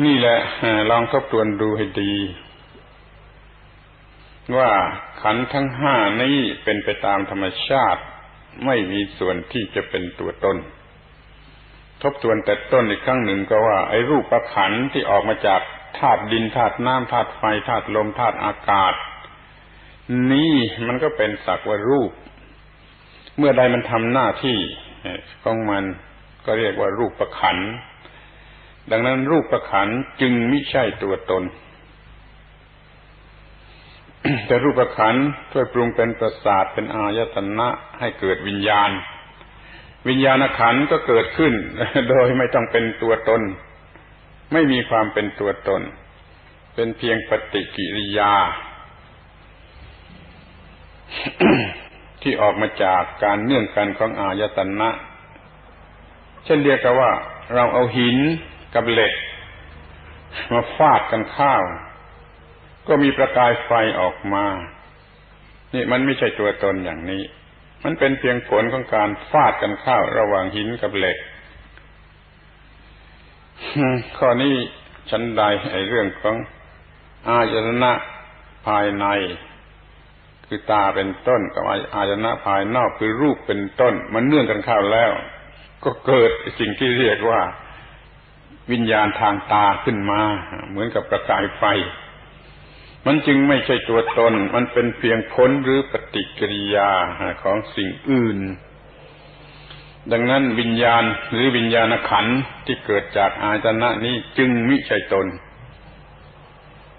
นี่แหละลองทบทวนดูให้ดี ว่าขันทั้งห้านี้เป็นไปตามธรรมชาติ ไม่มีส่วนที่จะเป็นตัวตน ทบทวนแต่ต้นอีกครั้งหนึ่งก็ว่า ไอ้รูปประขันที่ออกมาจากธาตุดินธาตุน้ำธาตุไฟธาตุลมธาตุอากาศ นี่มันก็เป็นสักว่ารูป เมื่อใดมันทำหน้าที่ของมันก็เรียกว่ารูปประขันธ ดังนั้นรูปประขันจึงไม่ใช่ตัวตน แต่รูปประขันช่วยปรุงเป็นประสาทเป็นอายตนะให้เกิดวิญญาณ วิญญาณขันก็เกิดขึ้น โดยไม่ต้องเป็นตัวตน ไม่มีความเป็นตัวตน เป็นเพียงปฏิกิริยา ที่ออกมาจากการเนื่องกันของอายตนะ เช่นเรียกกันว่าเราเอาหิน กับเหล็ก มาฟาดกันข้าว ก็มีประกายไฟออกมา นี่มันไม่ใช่ตัวตนอย่างนี้ มันเป็นเพียงผลของการฟาดกันข้าวระหว่างหินกับเหล็กข้อนี้ชั้นใดไอ้เรื่องของอายตนะภายใน คือตาเป็นต้น กับอายตนะภายนอกคือรูปเป็นต้น มันเนื่องกันเข้าแล้ว ก็เกิดสิ่งที่เรียกว่า วิญญาณทางตาขึ้นมา เหมือนกับประกายไฟ มันจึงไม่ใช่ตัวตน มันเป็นเพียงผลหรือปฏิกิริยาของสิ่งอื่น ดังนั้นวิญญาณหรือวิญญาณขันที่เกิดจากอาจนะนี้จึงมิใช่ตน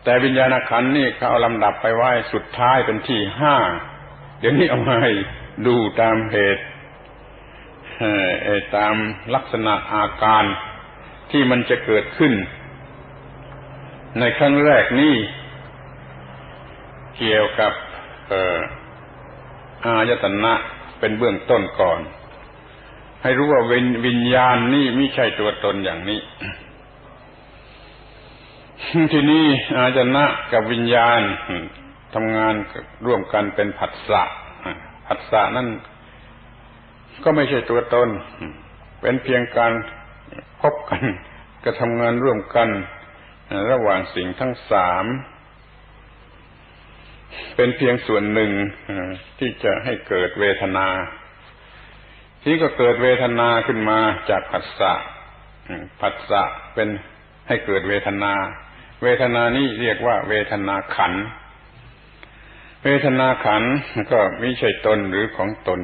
แต่วิญญาณขันนี่เขาเอาลำดับไปไว้สุดท้ายเป็นที่ห้าเดี๋ยวนี้เอามาให้ดูตามเหตุตามลักษณะอาการ ที่มันจะเกิดขึ้น ในครั้งแรกนี้เกี่ยวกับอายตนะเป็นเบื้องต้นก่อน ให้รู้ว่าวิญวิญญาณนี่ไม่ใช่ตัวตนอย่างนี้ ทีนี้อาจนะกับวิญญาณทำงานร่วมกันเป็นผัสสะผัสสะนั่นก็ไม่ใช่ตัวตน เป็นเพียงการพบกัน ก็ทำงานร่วมกัน ระหว่างสิ่งทั้งสามเป็นเพียงส่วนหนึ่งที่จะให้เกิดเวทนา ที่ก็เกิดเวทนาขึ้นมาจากผัสสะผัสสะเป็นให้เกิดเวทนา เวทนานี้เรียกว่า เวทนาขัน เวทนาขันก็ไม่ใช่ตนหรือของตน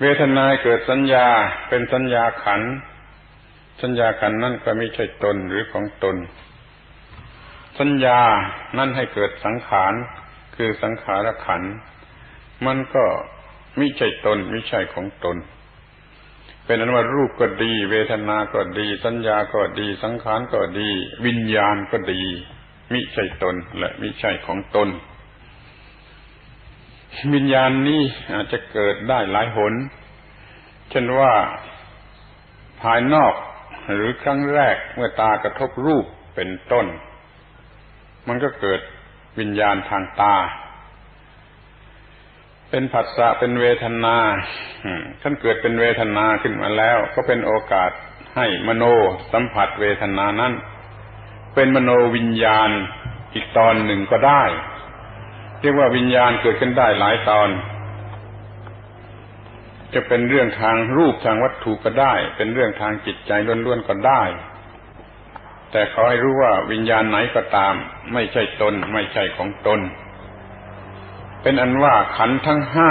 เวทนาเกิดสัญญาเป็นสัญญาขัน สัญญาขันนั่นก็ไม่ใช่ตนหรือของตน สัญญานั่นให้เกิดสังขารคือสังขารขัน มันก็ไม่ใช่ตนไม่ใช่ของตน เป็นนั้นว่ารูปก็ดี เวทนาก็ดี สัญญาก็ดี สังขารก็ดี วิญญาณก็ดีมิใช่ตนและมิใช่ของตน วิญญาณนี้อาจจะเกิดได้หลายหน เช่นว่าภายนอก หรือครั้งแรกเมื่อตากระทบรูปเป็นต้น มันก็เกิดวิญญาณทางตา เป็นผัสสะเป็นเวทนาท่านเกิดเป็นเวทนาขึ้นมาแล้ว ก็เป็นโอกาสให้มโนสัมผัสเวทนานั้น เป็นมโนวิญญาณอีกตอนหนึ่งก็ได้ เรียกว่าวิญญาณเกิดขึ้นได้หลายตอน จะเป็นเรื่องทางรูปทางวัตถุก็ได้ เป็นเรื่องทางจิตใจล้วนๆก็ได้ แต่ขอให้รู้ว่าวิญญาณไหนก็ตาม ไม่ใช่ตน ไม่ใช่ของตน เป็นอันว่าขันทั้งห้า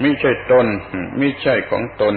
ไม่ใช่ตนไม่ใช่ของตน